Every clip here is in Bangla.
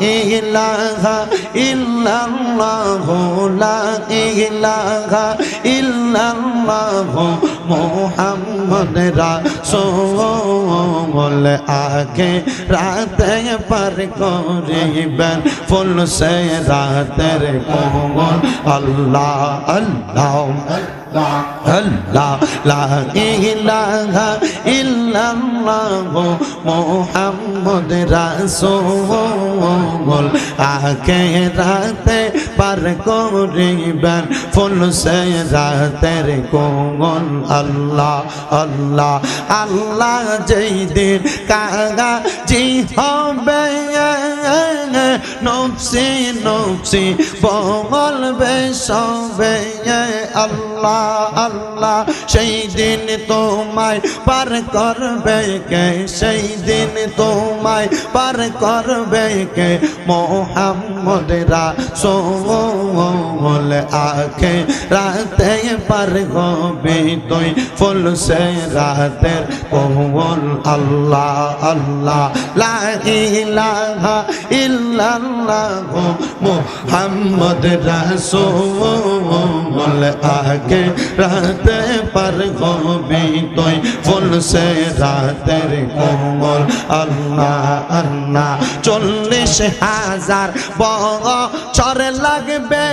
ইলাহা ইল্লাল্লাহু, লা ইলাহা ইল্লাল্লাহু মুহাম্মদ রাসূল আগে রাতে পার করিবেন ফুল সে রাতের কোমল আল্লাহ আল্লাহ আল্লাহ, লা ইলাহা ইল্লাল্লাহু মুহাম্মদ রাসূল আগে রাতে পার করিবেন ফুল সে রাতের কোমল আল্লাহ আল্লাহ আল্লাহ যেই দিন কাগা জি হবে নফসি নফসি বলবে সবে আল্লাহ আল্লাহ সেই দিন তোমায় পার করবে কে সেই দিন তোমায় পার করবে কে মোহাম্মদ রাসূল আখে রাতে পার হবে তুই ফুল সে রাতের কোমল আল্লাহ আল্লাহ, লা ইলাহা ইল্লাল্লাহ মুহাম্মদ রাসূল আগে রাতে পার হবে তুই ফুল সে রাতের কোমল আল্লাহ আল্লাহ, চল্লিশ হাজার বছর লাগবে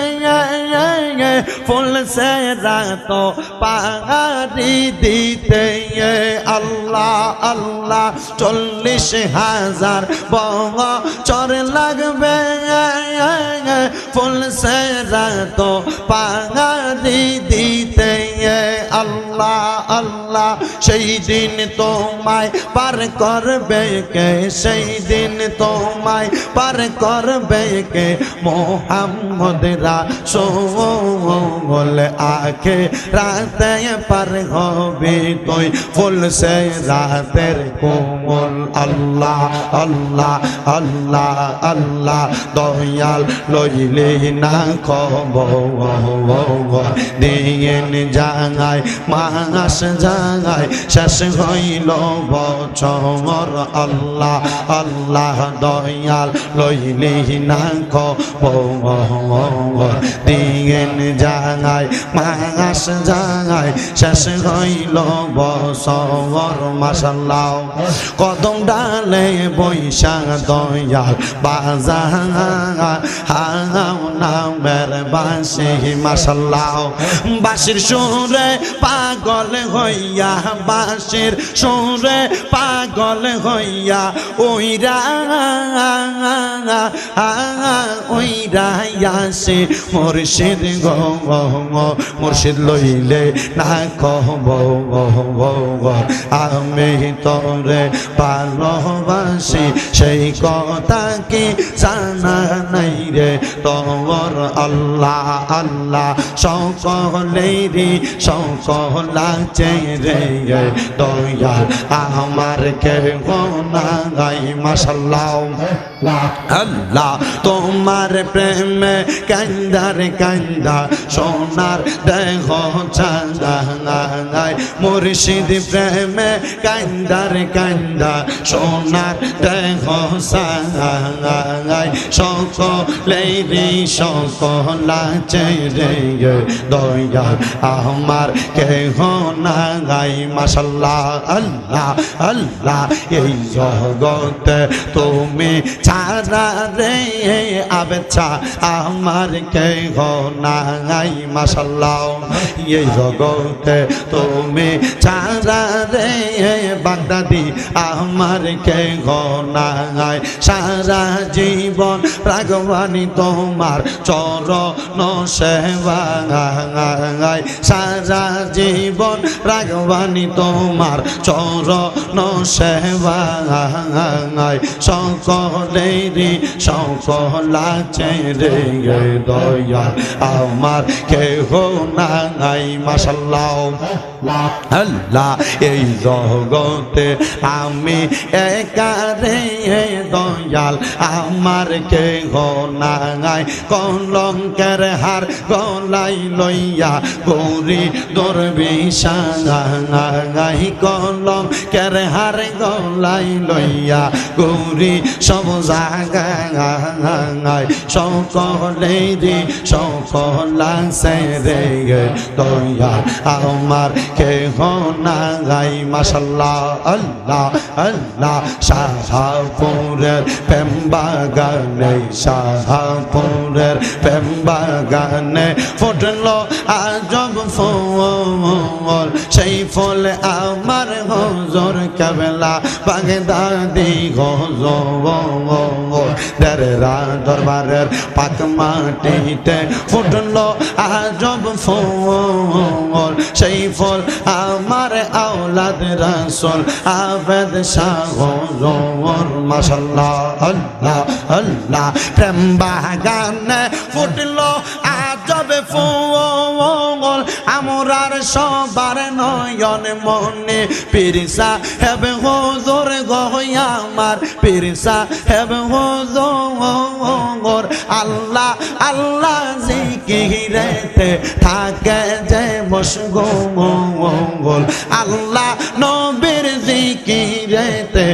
ফুল সে রাত পাহাড়ি দিতে। আল্লাহ আল্লাহ, চল্লিশ হাজার বছর লাগবে। ফুল সে রাত পাহাড়ি দিতে। আল্লাহ আল্লাহ, সেই দিন তোমায় পার করবে কে? সেই দিন তোমায় পার করবে কে? মোহাম্মদ রাসূল আখে রাতে পার হবে তুই ফুল সে রাতের কোমল আল্লাহ আল্লাহ আল্লাহ আল্লাহ, দয়াল লইলে না খবর দিন জাগায় মাস জাগায় শেষ হইল বছর। আল্লাহ আল্লাহ দয়াল লইলে না খবর দিন জাগায় মাস জাগায় শেষ হইল বছর। মাসাল্লাহ কদম ডালে বৈশা দয়াল বাজা হাও নামের বাসি মাসাল্লাহ বাসির সুরে পাগল হইয়া বাসির সুরে পাগল হইয়া ওইরা ওইরা আসে মুর্শিদ মুর্শিদ লইলে না কহব আমি তোরে ভালোবাসি, সেই কথা কি জানা নাই রে? তোর আল্লাহ আল্লাহ সকলেরই সকল আছে রে দয়া আমার কে মাসাল্লাহ আল্লাহ তোমার প্রেমে কান্দার কান্দা সোনার দেহ চাঙ্গাই মুর্শিদ প্রেমে কান্দার কান্দা সোনার দেহ সকলেরই সকল রে দয়া আমার কেহ না গাই মাসাল্লাহ আল্লাহ আল্লাহ, এই জগতে তুমি ছাড়া রে আবেছা আমার কেহ না গাই মাসাল্লাহ এই জগতে তুমি ছাড়া রে বাগদাদি, আমার কেহ না গাই সারা জীবন রাগবানি তোমার চরণ সেবাই সারা জীবন রাগবানি তোমার চরণ সেবাই সকলেরই সকল আছে রে দয়া আমার কেহ নাই মাসাল্লাহ এই জগতে আমি একারে দয়াল, আমার কে নাই। কলঙ্কের হার গলাই লইয়া গৌরী দরবিশাই গাই কলম, কের হার গলাই লইয়া গৌরী সব জাগায় সকলে রে, সকলা সে রে দয়া আমার কে না গাই মাসাল্লাহ আল্লাহ আল্লাহ। শাহপুরের পেম্বাগানে শাহপুরের পেম্বাগানে ফুটলো আজব ফল সেই ফলে আমার হজর কেবলা, বাগদাদি হজর দেরা দরবারের পাক মাটিতে ফুটলো আজব ফল সেই ফল আমার আওলাদ রাসূল আবেদ শাহ হজর মাশাল্লাহ আল্লাহ আল্লাহ। প্রেম বাগানে ফুটলো আজব ফুল আমরার সবার নয়ন মনে। পিরসা, হেবে হুজুর গহয়া আমার পিরসা। হেবে হুজুর, আল্লাহ আল্লাহ জিকিরেতে থাকে যে মশগুল আল্লাহ নবীর জিকিরেতে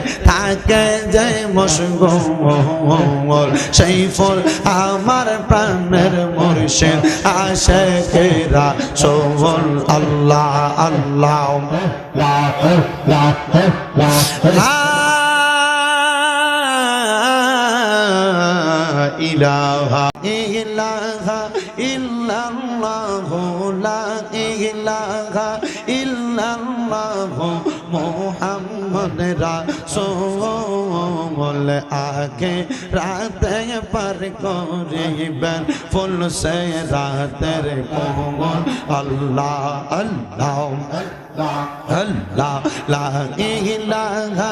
থাকে যে মশগুল সেই ফল আমার প্রাণের মুর্শিদ আশে কেরা সোল আল্লাহ। আল্লাহ ইলাহা ইলাহা ইল্লাল্লাহু লা রাসূল আগে রাতে পার করিবেন ফুল সে রাতের কোমল আল্লাহ আল্লাহ আল্লাহ লা ইলাহা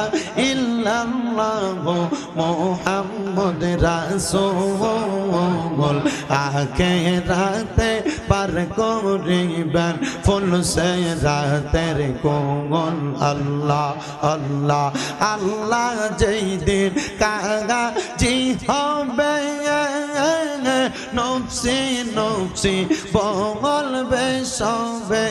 ইল্লাল্লাহু মুহাম্মদ রাসূল আগে রাতে পার করিবেন ফুল সে রাতের কোমল আল্লাহ আল্লাহ আল্লাহ যেই দিন কাগা জি হবে নফসি নফসি বলবে সবে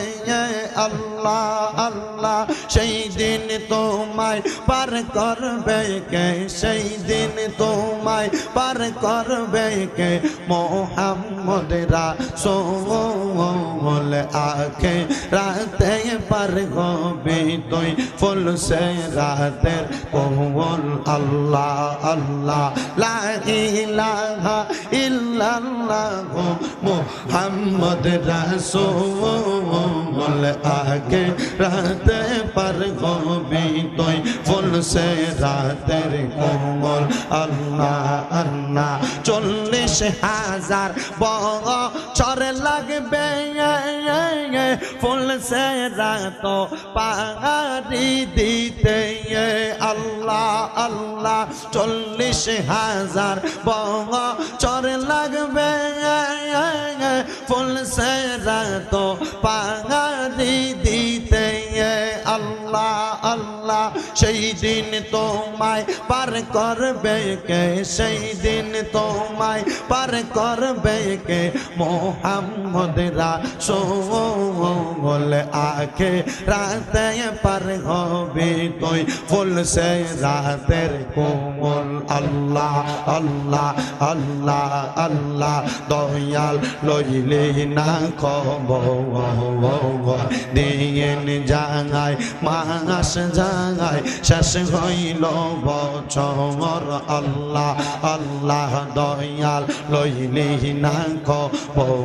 আল্লাহ আল্লাহ সেই দিন তোমায় পার করবে কে সেই দিন তোমায় পার করবে কে মোহাম্মদ রাসূল আখে রাতে পার হবে তুই ফুল সে রাতের কোমল আল্লাহ আল্লাহ, লা ইলাহা ইল্লাল্লাহ মুহাম্মদ রাসূল আগে রাতে পার হবে তুই ফুল সে রাতের কোমল আল্লাহ আল্লাহ, চল্লিশ হাজার বছর লাগবে। ফুল সে রাত পাহাড়ি দিতে। আল্লাহ আল্লাহ, চল্লিশ হাজার বছর লাগবে। ফুল সে রাত পাহাড়ি সেই দিন তোমায় পার করবে কে? সেই দিন তোমায় পার করবে কে? মোহাম্মদ রাসূল আখে রাতে পার হবে তুই। ফুল সে রাতের কোমল আল্লাহ আল্লাহ আল্লাহ আল্লাহ, দয়াল লইলে না খবর। দিন জাগায়, মাস জাগায়, শেষ হইল বছর। আল্লাহ আল্লাহ, দয়াল লইলে না খবর।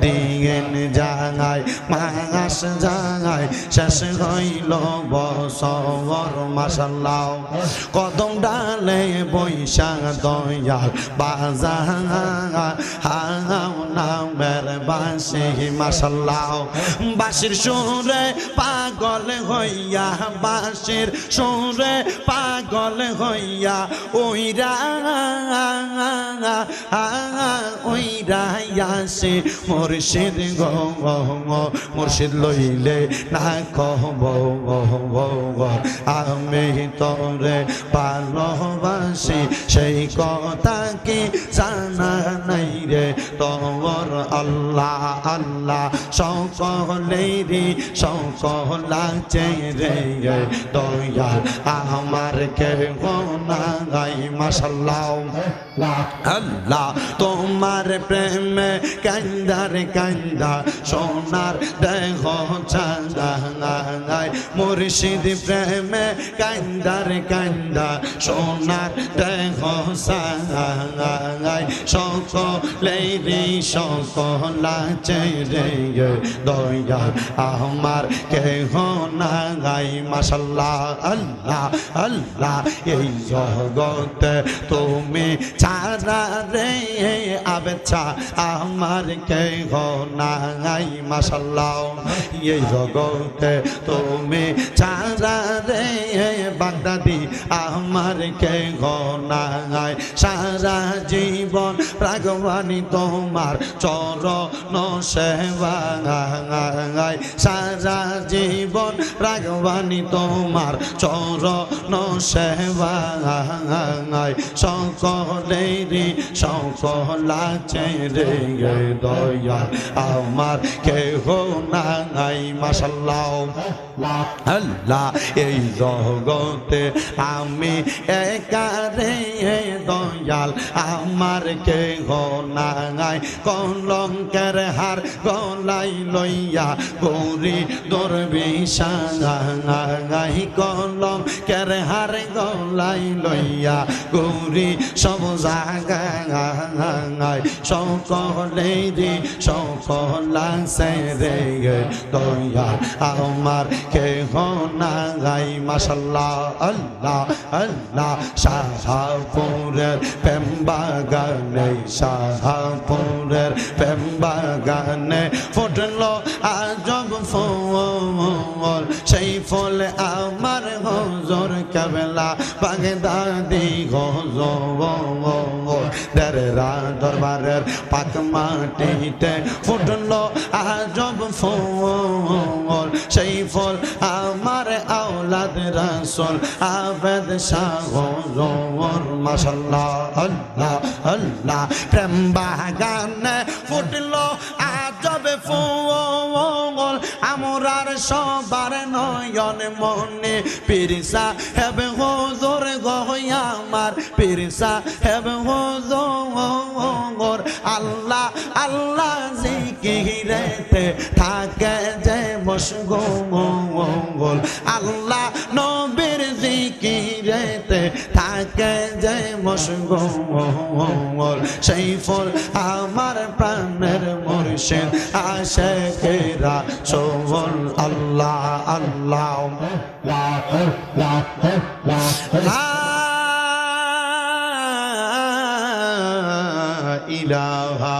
দিন জাগায় মাস জাগাই, শেষ হইল বছর মাসাল্লাও কদম ডালে বৈশা দয়াল বাজা হাও নামের বাসি মাসাল্লাও বাসির সুরে পাগল হইয়া বাসির সুরে পাগল হইয়া ওইরা ওইরা আসে মুর্শিদ গো মুর্শিদ লইলে না কহব আমি তোরে ভালোবাসি, সেই কথা কি জানা নাই? রে তোর আল্লাহ আল্লাহ সকলেরই, সকল আছে রে দয়া আমার কে নাই মাসাল্লাহ আল্লাহ, তোমার প্রেমে কান্দার কান্দা সোনার দেহ চাঙ্গাই মুর্শিদ প্রেমে কান্দার কান্দা সোনার দেহ চাঙ্গাই সকলেরই সকল আছে রে দয়া আমার কেহ নাই। মাসাল্লাহ আল্লাহ আল্লাহ, এই জগতে তুমি ছাড়া রে আবেছা আমার কেহ নাই। মাসাল্লাহ এই জগতে তুমি ছাড়া রে বাগদাদি আমার কেহ নাই। সারা জীবন রাগবানি তোমার চরণ সেবাই সারা জীবন রাগবানি তোমার চরণ সেবাই সকলেরই সকল আছে রে দয়া আমার কেহ নাই মাসাল্লাহ আল্লাহ, এই জগতে আমি একারে দয়াল, আমার কে নাই কলঙ্কের হার গলাই লইয়া গৌরী দরবিশাই কলঙ্কের হার গলাই লইয়া গৌরী সব সকলেরই সকল আছে রে দয়া আমার কে নাই মাসাল্লাহ আল্লাহ আল্লাহ শাহপুরের পেম্বাগানে শাহপুরের পেম্বাগানে ফুটলো আজব ফল। সেই ফলে আমার হজর কেবলা বাগদাদি হজর। দেরা দরবারের পাক মাটিতে ফুটলো আজব ফল। সেই ফল আমার আওলাদ রাসুল, আবেদ শাহ মাসাল্লাহ আল্লাহ আল্লাহ। প্রেম বাগানে ফুটলো আজব ফুল, আমরার সবার নয়ন মনে। পিরসা হেবে হুজুর গহয়া আমার পিরসা হেবে হুজুর, আল্লাহ আল্লাহ জিকিরেতে থাকে যে মশগুল আল্লাহ নবীর জিকিরেতে থাকে যে মশগুল সেই ফল আমার প্রাণের মুর্শিদ আশে কেরা সোল আল্লাহ আল্লাহ। ইলাহা